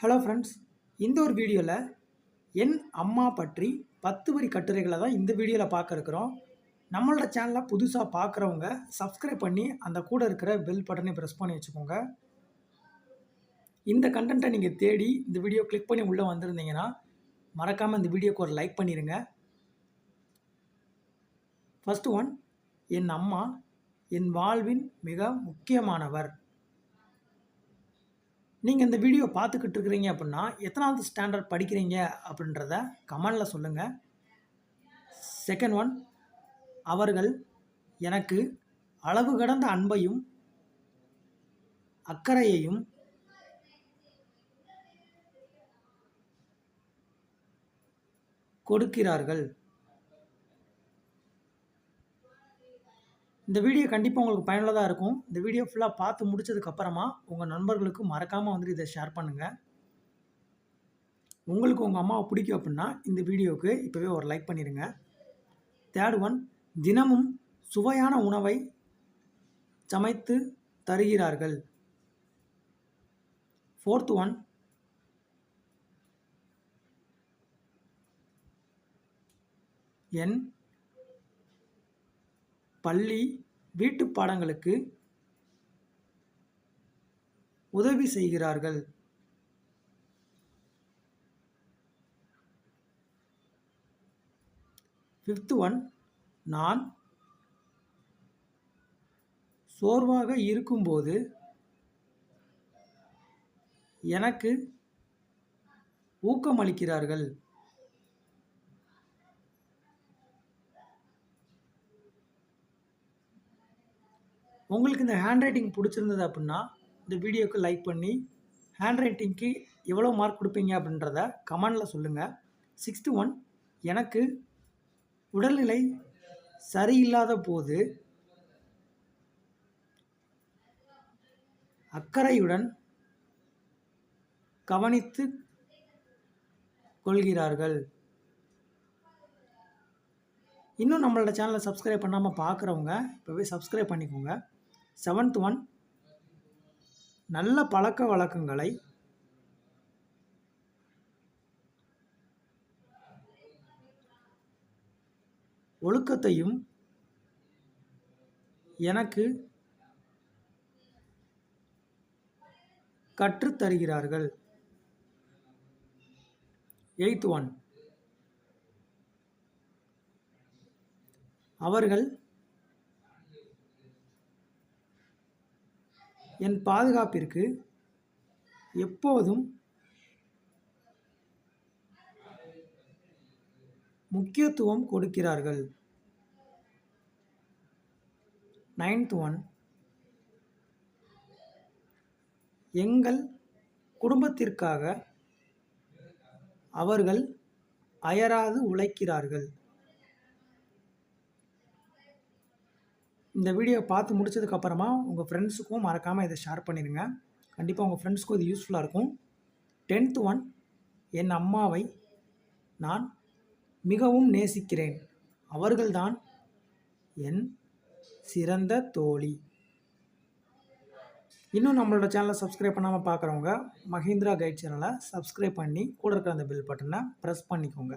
Hello friends இந்த ஒரு வீடியோவில் என் அம்மா பற்றி பத்து வரி கட்டுரைகளை தான் இந்த வீடியோவில் பார்க்க இருக்கிறோம் நம்மளோட சேனலை புதுசாக பார்க்குறவங்க சப்ஸ்கிரைப் பண்ணி அந்த கூட இருக்கிற பெல் பட்டனை ப்ரெஸ் பண்ணி வச்சுக்கோங்க. இந்த கண்டென்ட்டை நீங்கள் தேடி இந்த வீடியோ கிளிக் பண்ணி உள்ளே வந்திருந்தீங்கன்னா மறக்காமல் இந்த வீடியோக்கு ஒரு லைக் பண்ணிடுங்க ஃபஸ்ட்டு ஒன் என் அம்மா என் வாழ்வின் மிக முக்கியமானவர். நீங்கள் இந்த வீடியோ பார்த்துக்கிட்டு இருக்கிறீங்க அப்படின்னா எத்தனாவது ஸ்டாண்டர்ட் படிக்கிறீங்க அப்படின்றத கமெண்டில் சொல்லுங்கள் செகண்ட் ஒன் அவர்கள் எனக்கு அளவு கடந்த அன்பையும் அக்கறையையும் கொடுக்கிறார்கள். இந்த வீடியோ கண்டிப்பாக உங்களுக்கு பயனுள்ளதாக இருக்கும். இந்த வீடியோ ஃபுல்லாக பார்த்து முடிச்சதுக்கப்புறமா உங்கள் நண்பர்களுக்கு மறக்காமல் வந்துட்டு இதை ஷேர் பண்ணுங்கள் உங்களுக்கு உங்கள் அம்மாவை பிடிக்கும் அப்படின்னா இந்த வீடியோவுக்கு இப்போவே ஒரு லைக் பண்ணிடுங்க தேர்ட் ஒன் தினமும் சுவையான உணவை சமைத்து தருகிறார்கள். ஃபோர்த் ஒன் என் பள்ளி வீட்டு பாடங்களுக்கு உதவி செய்கிறார்கள். ஃபிஃப்த் ஒன் நான் சோர்வாக இருக்கும்போது எனக்கு ஊக்கமளிக்கிறார்கள். உங்களுக்கு இந்த ஹேண்ட் ரைட்டிங் பிடிச்சிருந்தது அப்படின்னா இந்த வீடியோவுக்கு லைக் பண்ணி ஹேண்ட் ரைட்டிங்க்கு எவ்வளோ மார்க் கொடுப்பீங்க அப்படின்றத கமெண்டில் சொல்லுங்கள் சிக்ஸ்த்து ஒன் எனக்கு உடல்நிலை சரியில்லாத போது அக்கறையுடன் கவனித்து கொள்கிறார்கள். இன்னும் நம்மளோட சேனலை சப்ஸ்கிரைப் பண்ணாமல் பார்க்குறவங்க இப்போவே சப்ஸ்கிரைப் பண்ணிக்கோங்க. செவன்த் ஒன் நல்ல பழக்க வழக்கங்களை ஒழுக்கத்தையும் எனக்கு கற்றுத்தருகிறார்கள். எய்த் ஒன் அவர்கள் என் பாதுகாப்பிற்கு எப்போதும் முக்கியத்துவம் கொடுக்கிறார்கள். நைன்த் ஒன் எங்கள் குடும்பத்திற்காக அவர்கள் அயராது உழைக்கிறார்கள். இந்த வீடியோ பார்த்து முடிச்சதுக்கப்புறமா உங்கள் ஃப்ரெண்ட்ஸுக்கும் மறக்காமல் இதை ஷேர் பண்ணிடுங்க. கண்டிப்பாக உங்கள் ஃப்ரெண்ட்ஸுக்கும் இது யூஸ்ஃபுல்லாக இருக்கும். டென்த் ஒன் என் அம்மாவை நான் மிகவும் நேசிக்கிறேன். அவர்கள்தான் என் சிறந்த தோழி. இன்னும் நம்மளோட சேனலை சப்ஸ்கிரைப் பண்ணாமல் பார்க்குறவங்க மஹிந்திரா கைட் சேனலை சப்ஸ்கிரைப் பண்ணி கூட இருக்கிற அந்த பில் பட்டனை ப்ரெஸ் பண்ணிக்கோங்க.